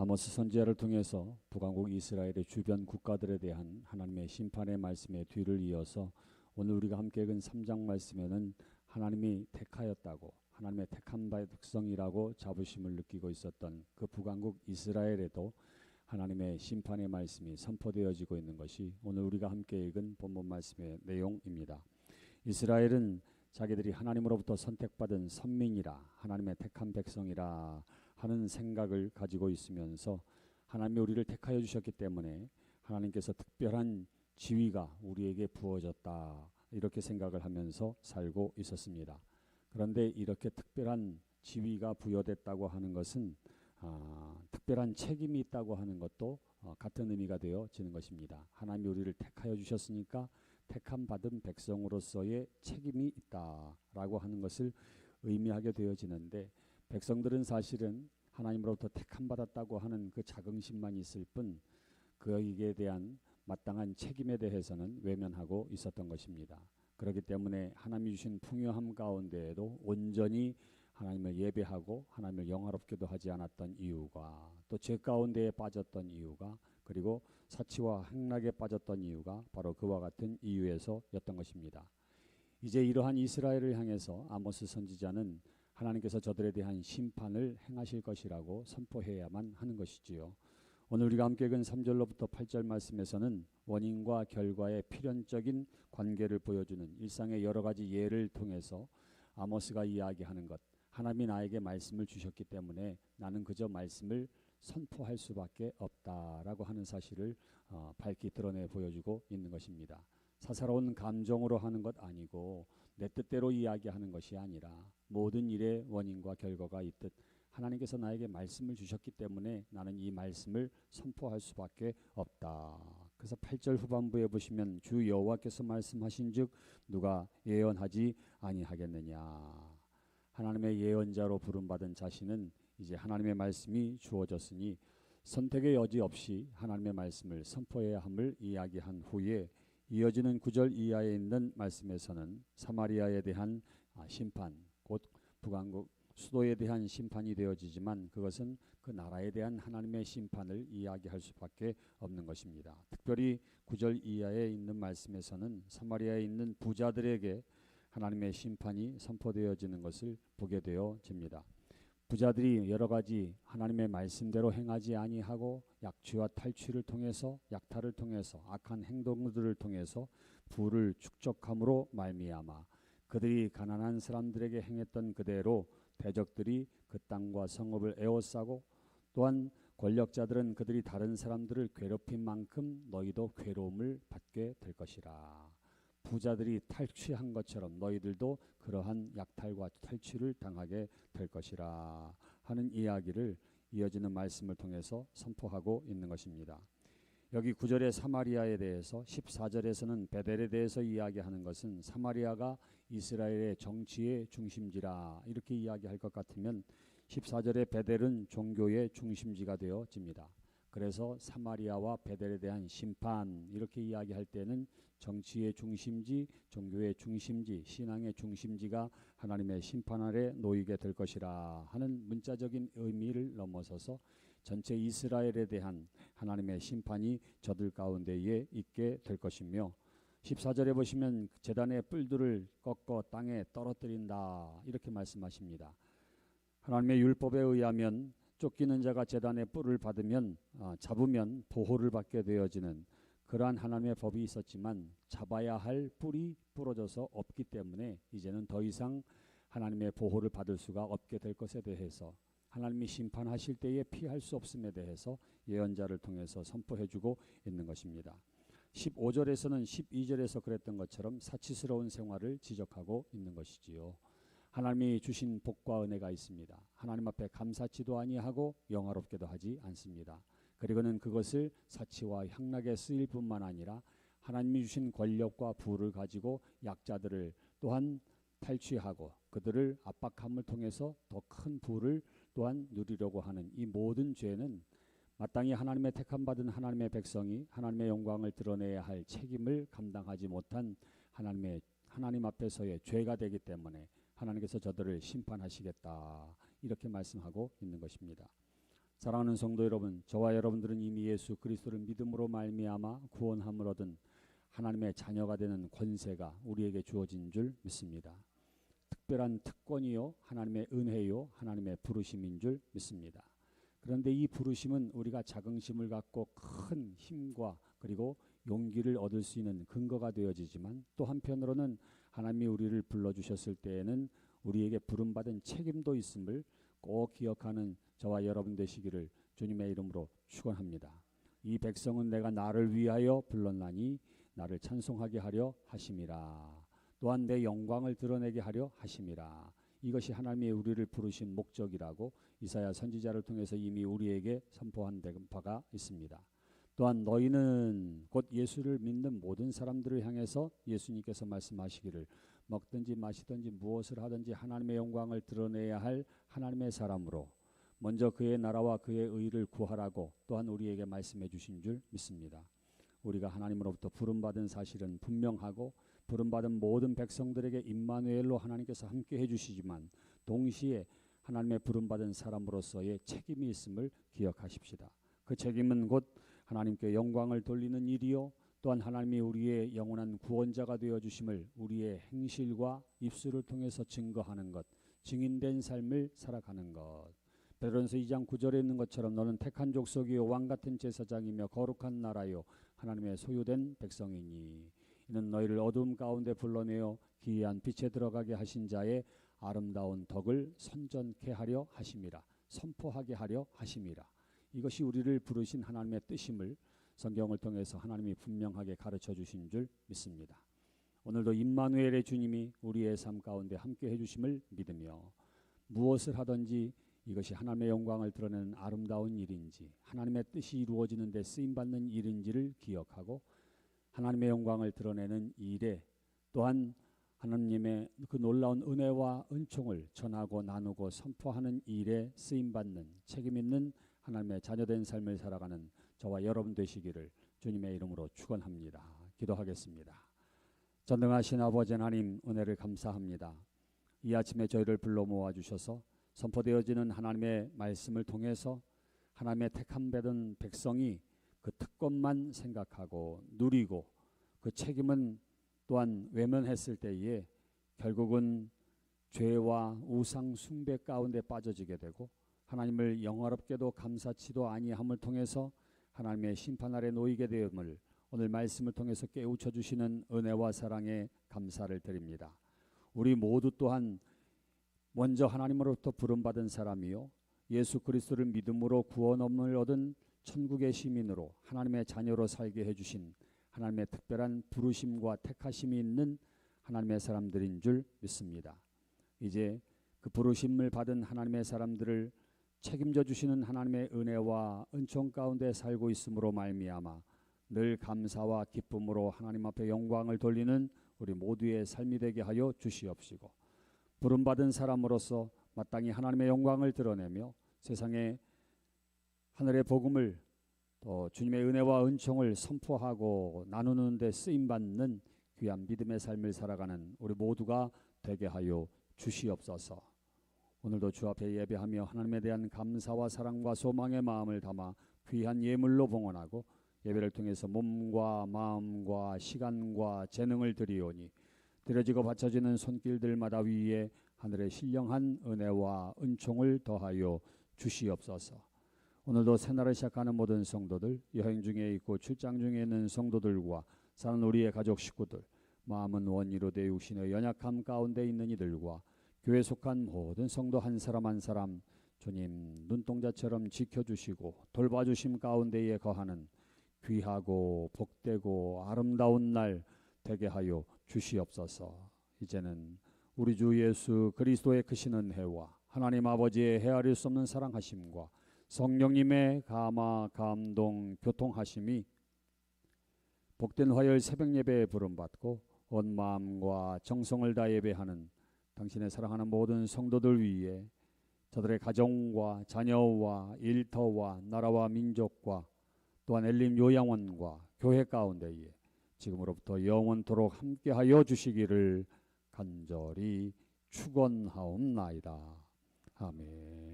아모스 선지자를 통해서 북왕국 이스라엘의 주변 국가들에 대한 하나님의 심판의 말씀의 뒤를 이어서 오늘 우리가 함께 읽은 3장 말씀에는 하나님이 택하였다고 하나님의 택한 백성이라고 자부심을 느끼고 있었던 그 북왕국 이스라엘에도 하나님의 심판의 말씀이 선포되어지고 있는 것이 오늘 우리가 함께 읽은 본문 말씀의 내용입니다. 이스라엘은 자기들이 하나님으로부터 선택받은 선민이라 하나님의 택한 백성이라 하는 생각을 가지고 있으면서 하나님이 우리를 택하여 주셨기 때문에 하나님께서 특별한 지위가 우리에게 부어졌다 이렇게 생각을 하면서 살고 있었습니다. 그런데 이렇게 특별한 지위가 부여됐다고 하는 것은 아, 특별한 책임이 있다고 하는 것도 어, 같은 의미가 되어지는 것입니다. 하나님이 우리를 택하여 주셨으니까 택함 받은 백성으로서의 책임이 있다라고 하는 것을 의미하게 되어지는데 백성들은 사실은 하나님으로부터 택함 받았다고 하는 그 자긍심만 있을 뿐 그에게 대한 마땅한 책임에 대해서는 외면하고 있었던 것입니다. 그렇기 때문에 하나님이 주신 풍요함 가운데에도 온전히 하나님을 예배하고 하나님을 영화롭게도 하지 않았던 이유가 또 죄 가운데에 빠졌던 이유가 그리고 사치와 행락에 빠졌던 이유가 바로 그와 같은 이유에서였던 것입니다. 이제 이러한 이스라엘을 향해서 아모스 선지자는 하나님께서 저들에 대한 심판을 행하실 것이라고 선포해야만 하는 것이지요. 오늘 우리가 함께 읽은 3절로부터 8절 말씀에서는 원인과 결과의 필연적인 관계를 보여주는 일상의 여러 가지 예를 통해서 아모스가 이야기하는 것 하나님이 나에게 말씀을 주셨기 때문에 나는 그저 말씀을 선포할 수밖에 없다라고 하는 사실을 어, 밝히 드러내 보여주고 있는 것입니다. 사사로운 감정으로 하는 것 아니고 내 뜻대로 이야기하는 것이 아니라 모든 일의 원인과 결과가 있듯 하나님께서 나에게 말씀을 주셨기 때문에 나는 이 말씀을 선포할 수밖에 없다. 그래서 8절 후반부에 보시면 주 여호와께서 말씀하신즉 누가 예언하지 아니하겠느냐. 하나님의 예언자로 부름받은 자신은 이제 하나님의 말씀이 주어졌으니 선택의 여지 없이 하나님의 말씀을 선포해야 함을 이야기한 후에 이어지는 구절 이하에 있는 말씀에서는 사마리아에 대한 아, 심판 곧 북왕국 수도에 대한 심판이 되어지지만 그것은 그 나라에 대한 하나님의 심판을 이야기할 수밖에 없는 것입니다. 특별히 구절 이하에 있는 말씀에서는 사마리아에 있는 부자들에게 하나님의 심판이 선포되어지는 것을 보게 되어집니다. 부자들이 여러 가지 하나님의 말씀대로 행하지 아니하고 약취와 탈취를 통해서 약탈을 통해서 악한 행동들을 통해서 부를 축적함으로 말미암아 그들이 가난한 사람들에게 행했던 그대로 대적들이 그 땅과 성읍을 에워싸고 또한 권력자들은 그들이 다른 사람들을 괴롭힌 만큼 너희도 괴로움을 받게 될 것이라. 부자들이 탈취한 것처럼 너희들도 그러한 약탈과 탈취를 당하게 될 것이라 하는 이야기를 이어지는 말씀을 통해서 선포하고 있는 것입니다. 여기 9절의 사마리아에 대해서 14절에서는 베델에 대해서 이야기하는 것은 사마리아가 이스라엘의 정치의 중심지라 이렇게 이야기할 것 같으면 14절의 베델은 종교의 중심지가 되어집니다. 그래서 사마리아와 베델에 대한 심판 이렇게 이야기할 때는 정치의 중심지, 종교의 중심지, 신앙의 중심지가 하나님의 심판 아래 놓이게 될 것이라 하는 문자적인 의미를 넘어서서 전체 이스라엘에 대한 하나님의 심판이 저들 가운데에 있게 될 것이며 14절에 보시면 재단의 뿔들을 꺾어 땅에 떨어뜨린다 이렇게 말씀하십니다. 하나님의 율법에 의하면 쫓기는 자가 재단의 뿔을 받으면 아, 잡으면 보호를 받게 되어지는 그러한 하나님의 법이 있었지만 잡아야 할 뿔이 부러져서 없기 때문에 이제는 더 이상 하나님의 보호를 받을 수가 없게 될 것에 대해서 하나님이 심판하실 때에 피할 수 없음에 대해서 예언자를 통해서 선포해 주고 있는 것입니다. 15절에서는 12절에서 그랬던 것처럼 사치스러운 생활을 지적하고 있는 것이지요. 하나님이 주신 복과 은혜가 있습니다. 하나님 앞에 감사치도 아니하고 영화롭게도 하지 않습니다. 그리고는 그것을 사치와 향락에 쓰일 뿐만 아니라 하나님이 주신 권력과 부를 가지고 약자들을 또한 탈취하고 그들을 압박함을 통해서 더 큰 부를 또한 누리려고 하는 이 모든 죄는 마땅히 하나님의 택함 받은 하나님의 백성이 하나님의 영광을 드러내야 할 책임을 감당하지 못한 하나님의 하나님 앞에서의 죄가 되기 때문에 하나님께서 저들을 심판하시겠다 이렇게 말씀하고 있는 것입니다. 사랑하는 성도 여러분, 저와 여러분들은 이미 예수 그리스도를 믿음으로 말미암아 구원함을 얻은 하나님의 자녀가 되는 권세가 우리에게 주어진 줄 믿습니다. 특별한 특권이요, 하나님의 은혜요, 하나님의 부르심인 줄 믿습니다. 그런데 이 부르심은 우리가 자긍심을 갖고 큰 힘과 그리고 용기를 얻을 수 있는 근거가 되어지지만 또 한편으로는 하나님이 우리를 불러주셨을 때에는 우리에게 부름받은 책임도 있음을 꼭 기억하는 저와 여러분 되시기를 주님의 이름으로 축원합니다. 이 백성은 내가 나를 위하여 불렀나니 나를 찬송하게 하려 하심이라. 또한 내 영광을 드러내게 하려 하심이라. 이것이 하나님이 우리를 부르신 목적이라고 이사야 선지자를 통해서 이미 우리에게 선포한 바가 있습니다. 또한 너희는 곧 예수를 믿는 모든 사람들을 향해서 예수님께서 말씀하시기를 먹든지 마시든지 무엇을 하든지 하나님의 영광을 드러내야 할 하나님의 사람으로 먼저 그의 나라와 그의 의를 구하라고 또한 우리에게 말씀해 주신 줄 믿습니다. 우리가 하나님으로부터 부름받은 사실은 분명하고 부름받은 모든 백성들에게 임마누엘로 하나님께서 함께 해주시지만 동시에 하나님의 부름받은 사람으로서의 책임이 있음을 기억하십시다. 그 책임은 곧 하나님께 영광을 돌리는 일이요 또한 하나님이 우리의 영원한 구원자가 되어 주심을 우리의 행실과 입술을 통해서 증거하는 것, 증인된 삶을 살아가는 것. 베드로전서 2장 9절에 있는 것처럼 너는 택한 족속이요 왕 같은 제사장이며 거룩한 나라요 하나님의 소유된 백성이니 이는 너희를 어둠 가운데 불러내어 기이한 빛에 들어가게 하신 자의 아름다운 덕을 선전케 하려 하심이라 선포하게 하려 하심이라 이것이 우리를 부르신 하나님의 뜻임을 성경을 통해서 하나님이 분명하게 가르쳐 주신 줄 믿습니다. 오늘도 임마누엘의 주님이 우리의 삶 가운데 함께 해 주심을 믿으며 무엇을 하든지 이것이 하나님의 영광을 드러내는 아름다운 일인지 하나님의 뜻이 이루어지는 데 쓰임 받는 일인지를 기억하고 하나님의 영광을 드러내는 일에 또한 하나님의 그 놀라운 은혜와 은총을 전하고 나누고 선포하는 일에 쓰임 받는 책임 있는 하나님의 자녀된 삶을 살아가는 저와 여러분 되시기를 주님의 이름으로 축원합니다. 기도하겠습니다. 전능하신 아버지 하나님 은혜를 감사합니다. 이 아침에 저희를 불러 모아 주셔서 선포되어지는 하나님의 말씀을 통해서 하나님의 택함 받은 백성이 그 특권만 생각하고 누리고 그 책임은 또한 외면했을 때에 결국은 죄와 우상 숭배 가운데 빠져지게 되고 하나님을 영화롭게도 감사치도 아니함을 통해서 하나님의 심판 아래 놓이게 되음을 오늘 말씀을 통해서 깨우쳐 주시는 은혜와 사랑에 감사를 드립니다. 우리 모두 또한 먼저 하나님으로부터 부름받은 사람이요 예수 그리스도를 믿음으로 구원함을 얻은 천국의 시민으로 하나님의 자녀로 살게 해주신 하나님의 특별한 부르심과 택하심이 있는 하나님의 사람들인 줄 믿습니다. 이제 그 부르심을 받은 하나님의 사람들을 책임져 주시는 하나님의 은혜와 은총 가운데 살고 있으므로 말미암아 늘 감사와 기쁨으로 하나님 앞에 영광을 돌리는 우리 모두의 삶이 되게 하여 주시옵시고 부름 받은 사람으로서 마땅히 하나님의 영광을 드러내며 세상에 하늘의 복음을 또 주님의 은혜와 은총을 선포하고 나누는 데 쓰임 받는 귀한 믿음의 삶을 살아가는 우리 모두가 되게 하여 주시옵소서. 오늘도 주 앞에 예배하며 하나님에 대한 감사와 사랑과 소망의 마음을 담아 귀한 예물로 봉헌하고 예배를 통해서 몸과 마음과 시간과 재능을 드리오니 드려지고 바쳐지는 손길들마다 위에 하늘의 신령한 은혜와 은총을 더하여 주시옵소서. 오늘도 새날을 시작하는 모든 성도들, 여행 중에 있고 출장 중에 있는 성도들과 사는 우리의 가족 식구들, 마음은 원이로 되우신의 연약함 가운데 있는 이들과 교회 속한 모든 성도 한 사람 한 사람 주님 눈동자처럼 지켜주시고 돌봐주심 가운데에 거하는 귀하고 복되고 아름다운 날 되게 하여 주시옵소서. 이제는 우리 주 예수 그리스도의 크신 은혜와 하나님 아버지의 헤아릴 수 없는 사랑하심과 성령님의 감화 감동 교통하심이 복된 화요일 새벽 예배에 부름받고 온 마음과 정성을 다 예배하는 당신의 사랑하는 모든 성도들 위해 저들의 가정과 자녀와 일터와 나라와 민족과 또한 엘림 요양원과 교회 가운데에 지금으로부터 영원토록 함께하여 주시기를 간절히 축원하옵나이다. 아멘.